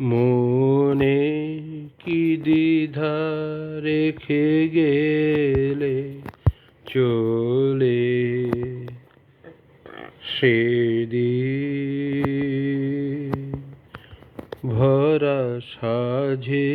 মনে কি দ্বিধা রেখে গেলে চলে সেদিন? ভরা সাঝে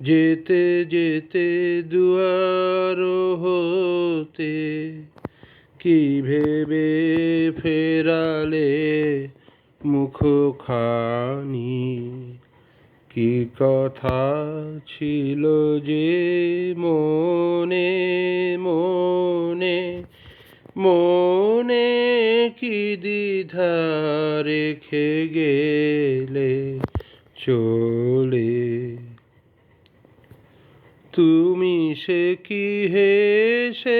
যেতে যেতে দুয়ার হতে কি ভেবে ফেরালে মুখখানি। কি কথা ছিল যে মনে মনে মনে কি দ্বিধা রেখে গেলে চলে? তুমি সে কি হেসে গেলে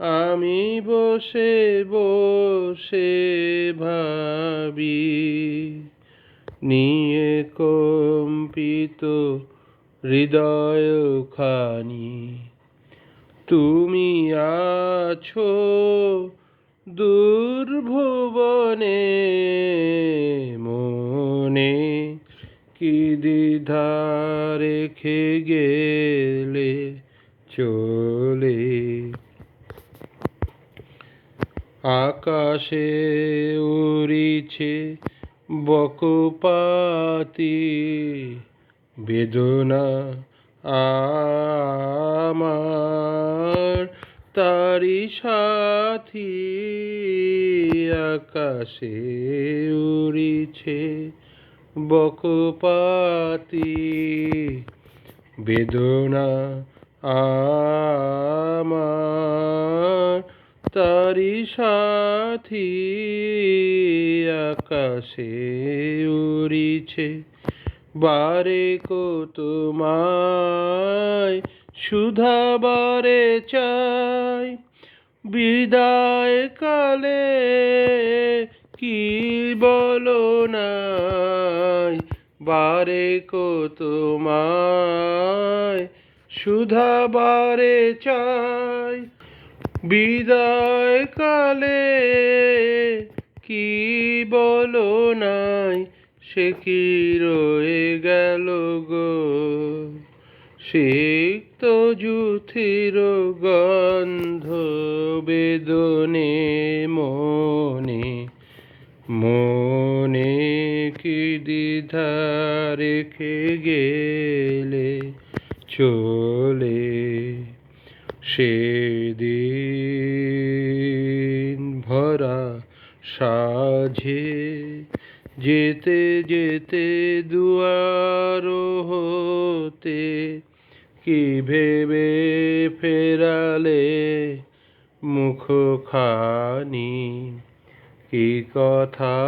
আমি বসে বসে ভাবি, নিয়ে কম্পিত হৃদয় খানি। তুমি আছো দুর্ভুবনে মনে, কি দ্বিধা রেখে গেলে চলে আকাশে উড়িছে বকপাতি বেদনা আমার। তারি সাথী আকাশে উড়িছে বকপাতি বেদনা আমার। তারি সাথী আকাশে উড়িছে। বারে কো তোমায় সুধাবারে চাই। বিদায় কালে কি বলো নাই? বারে কো তোমায় সুধাবারে চাই। বিদায় কালে কি বলো নাই? সে কি রয়ে গেল গো? সিক্ত জুথির গন্ধ বেদনে মনে মনে কি দ্বিধা রেখে গেলে চলে সেদিন ভরা সাঝে যেতে যেতে দুয়ার হতে কি ভেবে ফেরালে মুখখানি? কি কথা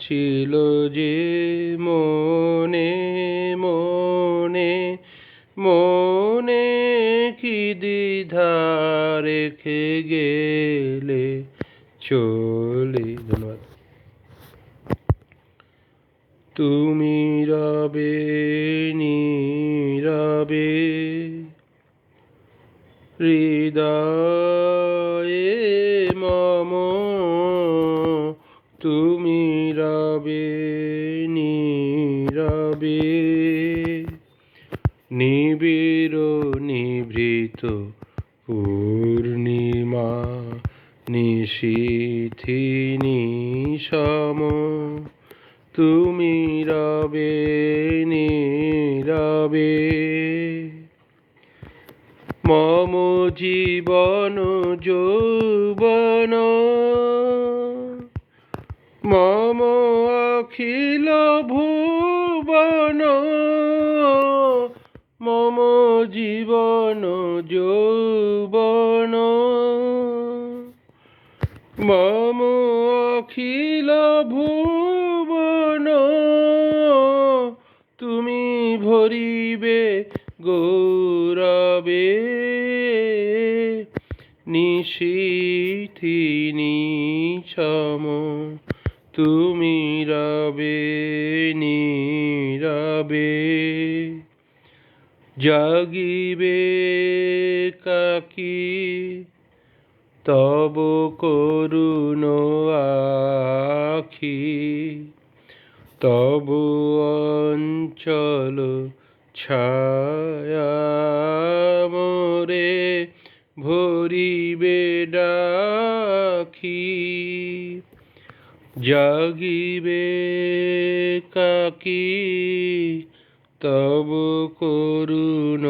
ছিল যে মনে মনে মনে কি দ্বিধা রেখে গেলে চলে? ধন্যবাদ। তুমি রবে নীরবে হৃদয়ে মম, তুমি রবে নীরবে নিবিড় নিভৃত পূর্ণিমা নিশীথিনী সম তুমি রবে নীরবে। মম জীবন যৌবন। মম অখিল ভুবন জীবন যৌবন। মম অখিল ভুবন তুমি ভরিবে গৌরবে। নিশীথি নিছম তুমি রবে নীরবে। জাগিবে কাকি তব করুণ আখি। তব অঞ্চল ছায়া মোরে ভরিবে ডাকি। জাগিবে কাকি তব করুণ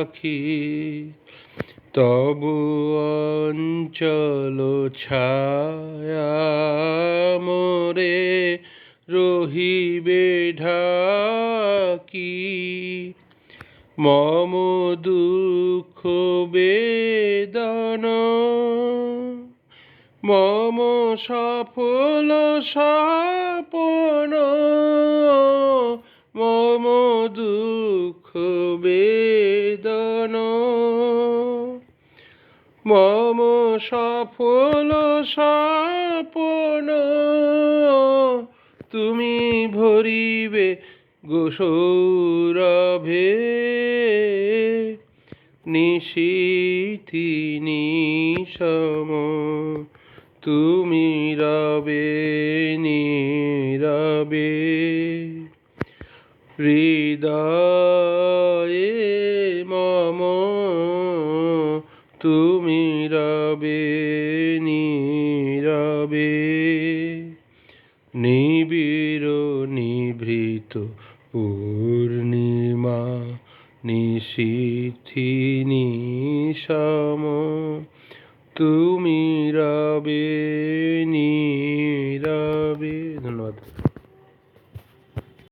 আখি, তবু অঞ্চল ছায়া মোরে রহিবে ঢাকি। মম দুঃখ বেদন, মম সফল সাপন মম দুঃখ বেদন। মম সফল সাপন। তুমি ভরিবে গোসৌরভে। নিশীথি নিশম তুমি রবে হৃদয়ে মম তুমি রবে নীরবে। নিবিড় নিভৃত পূর্ণিমা নিশীথি নিশম তুমি